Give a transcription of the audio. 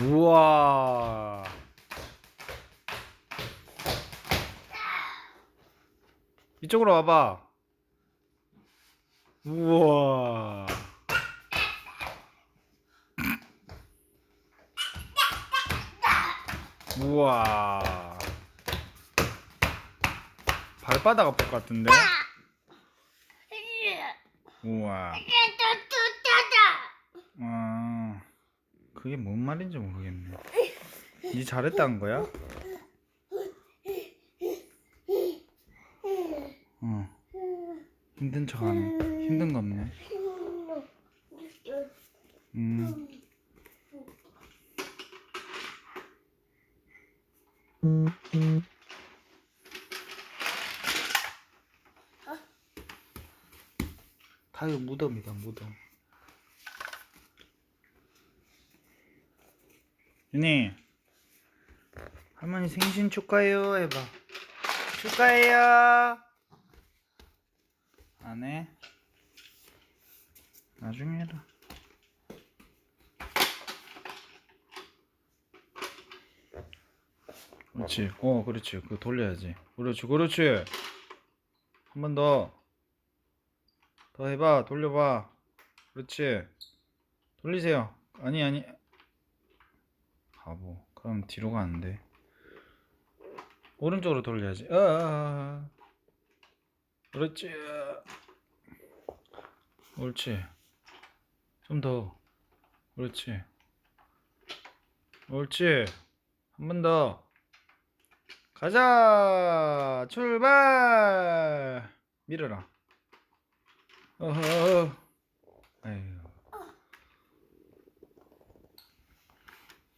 우와. 이쪽으로 와봐. 우와. 우와. 발바닥 아플 것 같은데? 우와. 아, 그게 뭔 말인지 모르겠네. 니 잘했다는 거야? 어. 힘든 척 하네. 힘든 거 없네. 음. 타요 무덤이다 무덤. 윤희. 할머니 생신 축하해요 해봐 축하해요. 안해? 나중에 해라. 그렇지. 어 그렇지. 그거 돌려야지. 그렇지 그렇지. 한 번 더. 더 해봐. 돌려봐. 그렇지. 돌리세요. 아니 아니 바보. 그럼 뒤로 가는데. 오른쪽으로 돌려야지. 아, 아, 아. 그렇지. 옳지. 좀 더. 그렇지. 옳지. 한 번 더. 가자. 출발. 밀어라. 어허. 에휴.